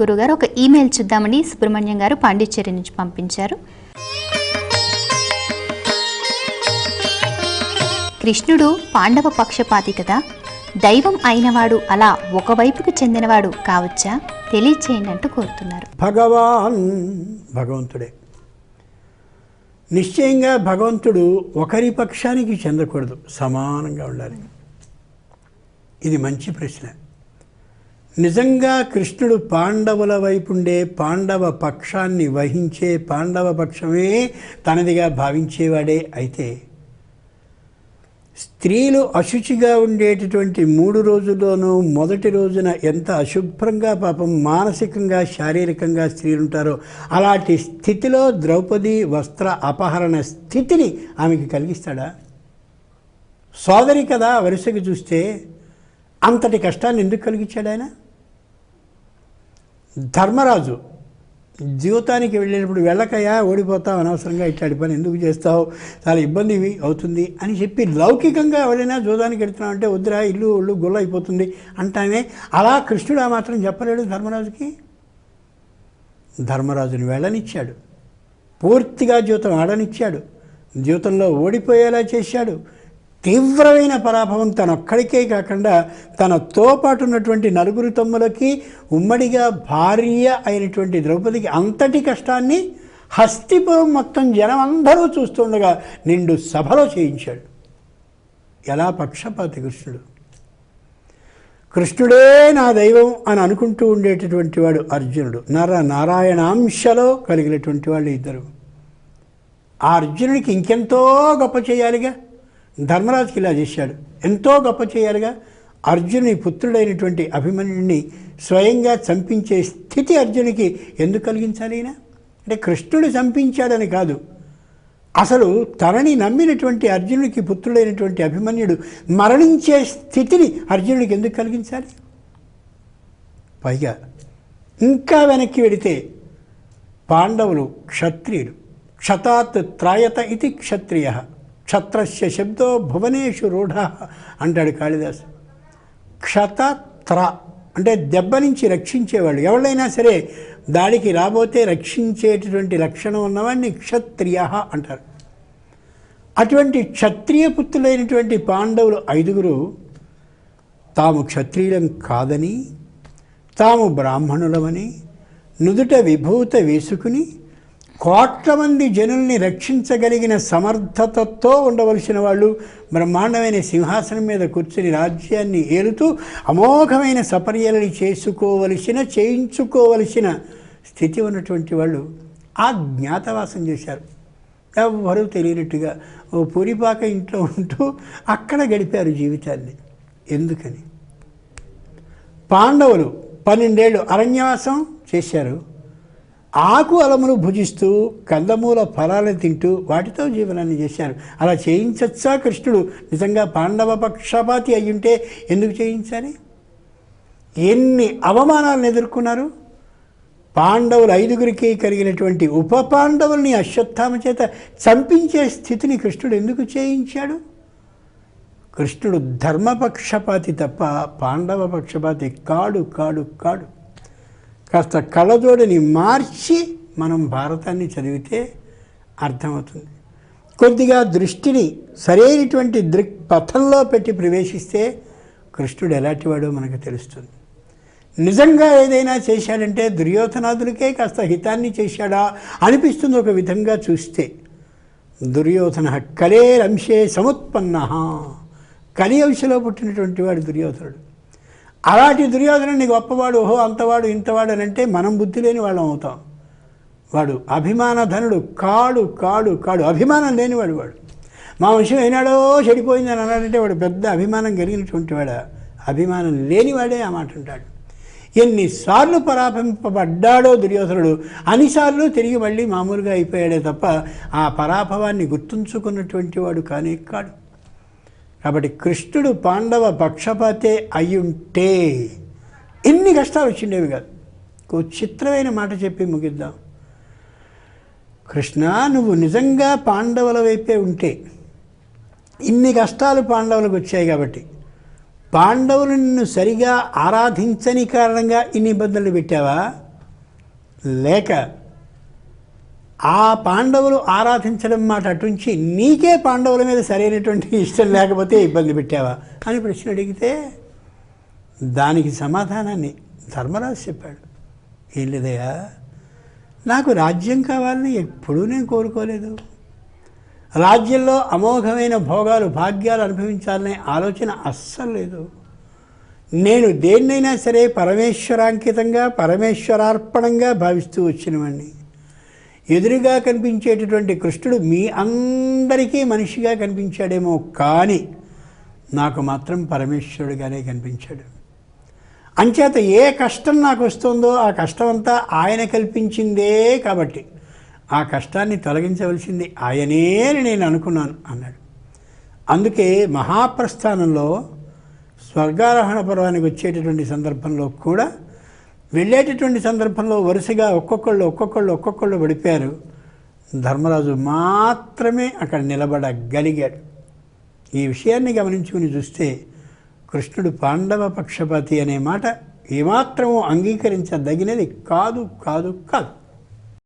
గురుగారు ఒక ఈమెయిల్ చూద్దామని సుబ్రహ్మణ్యం గారు పాండిచ్చేరి నుంచి పంపించారు. కృష్ణుడు పాండవ పక్షపాతి కదా. దైవం అయినవాడు అలా ఒకవైపుకు చెందినవాడు కావచ్చా? తెలియచేయండి అంటూ కోరుతున్నారు. భగవాన్ భగవంతుడే. నిశ్చయంగా భగవంతుడు ఒకరి పక్షానికి చెందకూడదు. సమానంగా ఉండాలి. ఇది మంచి ప్రశ్న. నిజంగా కృష్ణుడు పాండవుల వైపుండే పాండవ పక్షాన్ని వహించే పాండవ పక్షమే తనదిగా భావించేవాడే అయితే. స్త్రీలు అశుచిగా ఉండేటటువంటి మూడు రోజుల్లోనూ మొదటి రోజున ఎంత అశుభ్రంగా పాపం మానసికంగా శారీరకంగా స్త్రీలు ఉంటారో అలాంటి స్థితిలో ద్రౌపది వస్త్ర అపహరణ స్థితిని ఆమెకి కలిగిస్తాడా? సోదరి కదా వరుసకి చూస్తే అంతటి కష్టాన్ని ఎందుకు కలిగించాడు ఆయన ధర్మరాజు జీవితానికి వెళ్ళేటప్పుడు వెళ్ళకయా ఓడిపోతావు అనవసరంగా ఇట్లాంటి పని ఎందుకు చేస్తావు? చాలా ఇబ్బంది అవుతుంది అని చెప్పి లౌకికంగా ఎవరైనా జూదానికి వెళ్తున్నావు అంటే వద్దురా ఇల్లు ఒళ్ళు గొల్ల అయిపోతుంది అంటానే అలా కృష్ణుడు ఆ మాత్రం చెప్పలేడు ధర్మరాజుకి. ధర్మరాజుని వెళ్ళనిచ్చాడు. పూర్తిగా జీవితం ఆడనిచ్చాడు. జీవితంలో ఓడిపోయేలా చేశాడు. తీవ్రమైన పరాభవం తనొక్కడికే కాకుండా తనతో పాటు ఉన్నటువంటి నలుగురు తమ్ములకి ఉమ్మడిగా భార్య అయినటువంటి ద్రౌపదికి అంతటి కష్టాన్ని హస్తిపురం మొత్తం జనం అందరూ చూస్తుండగా నిండు సభలో చేయించాడు. ఎలా పక్షపాతి కృష్ణుడు? కృష్ణుడే నా దైవం అని అనుకుంటూ ఉండేటటువంటి వాడు అర్జునుడు. నర నారాయణాంశలో కలిగినటువంటి వాళ్ళు ఇద్దరు. ఆ అర్జునుడికి ఇంకెంతో గొప్ప చేయాలిగా? ధర్మరాజుకి ఇలా చేశాడు. ఎంతో గొప్ప చేయాలిగా. అర్జుని పుత్రుడైనటువంటి అభిమన్యుడిని స్వయంగా చంపించే స్థితి అర్జునికి ఎందుకు కలిగించాలి అయినా అంటే కృష్ణుడు చంపించాడని కాదు. అసలు తనని నమ్మినటువంటి అర్జునుడికి పుత్రుడైనటువంటి అభిమన్యుడు మరణించే స్థితిని అర్జునుడికి ఎందుకు కలిగించాలి? పైగా ఇంకా వెనక్కి వెడితే పాండవులు క్షత్రియుడు క్షతాత్ త్రాయత ఇది క్షత్రియ. క్షత్రస్య శబ్దో భువనేషు రూఢ అంటాడు కాళిదాసు. క్షతత్ర అంటే దెబ్బ నుంచి రక్షించేవాళ్ళు. ఎవళ్ళైనా సరే దాడికి రాబోతే రక్షించేటటువంటి లక్షణం ఉన్నవాడిని క్షత్రియ అంటారు. అటువంటి క్షత్రియ పుత్రులైనటువంటి పాండవులు ఐదుగురు తాము క్షత్రియులం కాదని తాము బ్రాహ్మణులమని నుదుట విభూత వేసుకుని కోట్ల మంది జనుల్ని రక్షించగలిగిన సమర్థతతో ఉండవలసిన వాళ్ళు బ్రహ్మాండమైన సింహాసనం మీద కూర్చుని రాజ్యాన్ని ఏలుతూ అమోఘమైన సపర్యలని చేసుకోవలసిన చేయించుకోవలసిన స్థితి ఉన్నటువంటి వాళ్ళు ఆ జ్ఞాతవాసం చేశారు. ఎవ్వరూ తెలియనట్టుగా ఓ పూరిపాక ఇంట్లో ఉంటూ అక్కడ గడిపారు జీవితాన్ని. ఎందుకని? పాండవులు పన్నెండేళ్ళు అరణ్యవాసం చేశారు. ఆకు అలములు భుజిస్తూ కందమూల ఫలాలను తింటూ వాటితో జీవనాన్ని చేశారు. అలా చేయించచ్చా కృష్ణుడు? నిజంగా పాండవ పక్షపాతి అయ్యుంటే ఎందుకు చేయించాలి? ఎన్ని అవమానాలను ఎదుర్కొన్నారు? పాండవులు ఐదుగురికి కలిగినటువంటి ఉప పాండవుల్ని అశ్వత్థామ చేత చంపించే స్థితిని కృష్ణుడు ఎందుకు చేయించాడు? కృష్ణుడు ధర్మపక్షపాతి తప్ప పాండవ పక్షపాతి కాడు కాడు కాడు. కాస్త కళ్ళజోడిని మార్చి మనం భారతాన్ని చదివితే అర్థమవుతుంది. కొద్దిగా దృష్టిని సరైనటువంటి దృక్పథంలో పెట్టి ప్రవేశిస్తే కృష్ణుడు ఎలాంటివాడో మనకు తెలుస్తుంది. నిజంగా ఏదైనా చేశాడంటే దుర్యోధనాదులకే కాస్త హితాన్ని చేశాడా అనిపిస్తుంది ఒక విధంగా చూస్తే. దుర్యోధన కలేరంశే సముత్పన్న. కలియంశలో పుట్టినటువంటి వాడు దుర్యోధనుడు. అలాంటి దుర్యోధనుడిని గొప్పవాడు ఓహో అంతవాడు ఇంతవాడు అని అంటే మనం బుద్ధి లేని వాళ్ళం అవుతాం. వాడు అభిమానధనుడు కాడు కాడు కాడు అభిమానం లేనివాడు వాడు. మా విషయం ఏనాడో చెడిపోయిందని అన్నాడంటే వాడు పెద్ద అభిమానం కలిగినటువంటి వాడు? అభిమానం లేనివాడే ఆ మాట ఉంటాడు ఎన్నిసార్లు పరాపింపబడ్డాడో దుర్యోధనుడు అన్నిసార్లు తిరిగి మళ్ళీ మామూలుగా అయిపోయాడే తప్ప ఆ పరాభవాన్ని గుర్తుంచుకున్నటువంటి వాడు కానీ కాడు. కాబట్టి కృష్ణుడు పాండవ పక్షపాతే అయ్యుంటే ఎన్ని కష్టాలు వచ్చిండేవి కాదు. ఒక చిత్రమైన మాట చెప్పి ముగిద్దాం. కృష్ణ నువ్వు నిజంగా పాండవుల వైపే ఉంటే ఇన్ని కష్టాలు పాండవులకు వచ్చాయి కాబట్టి పాండవులు నిన్ను సరిగా ఆరాధించని కారణంగా ఇన్ని ఇబ్బందులు పెట్టావా? లేక ఆ పాండవులు ఆరాధించడం మాట అటుంచి నీకే పాండవుల మీద సరైనటువంటి ఇష్టం లేకపోతే ఇబ్బంది పెట్టావా? అని ప్రశ్న అడిగితే దానికి సమాధానాన్ని ధర్మరాజు చెప్పాడు. ఏం లేదయ్యా నాకు రాజ్యం కావాలని ఎప్పుడూ నేను కోరుకోలేదు. రాజ్యంలో అమోఘమైన భోగాలు భాగ్యాలు అనుభవించాలనే ఆలోచన అస్సలు లేదు. నేను దేన్నైనా సరే పరమేశ్వరాంకితంగా పరమేశ్వరార్పణంగా భావిస్తూ వచ్చినవాడిని ఎదురుగా కనిపించేటటువంటి కృష్ణుడు మీ అందరికీ మనిషిగా కనిపించాడేమో కానీ నాకు మాత్రం పరమేశ్వరుడిగానే కనిపించాడు. అంచేత ఏ కష్టం నాకు వస్తుందో ఆ కష్టం అంతా ఆయన కల్పించిందే కాబట్టి ఆ కష్టాన్ని తొలగించవలసింది ఆయనే అని నేను అనుకున్నాను అన్నాడు. అందుకే మహాప్రస్థానంలో స్వర్గారోహణ పర్వానికి వచ్చేటటువంటి సందర్భంలో కూడా వెళ్ళేటటువంటి సందర్భంలో వరుసగా ఒక్కొక్కళ్ళు ఒక్కొక్కళ్ళు ఒక్కొక్కళ్ళు పడిపోయారు. ధర్మరాజు మాత్రమే అక్కడ నిలబడగలిగాడు. ఈ విషయాన్ని గమనించుకుని చూస్తే కృష్ణుడు పాండవ పక్షపాతి అనే మాట ఏమాత్రమూ అంగీకరించదగినది కాదు కాదు కాదు.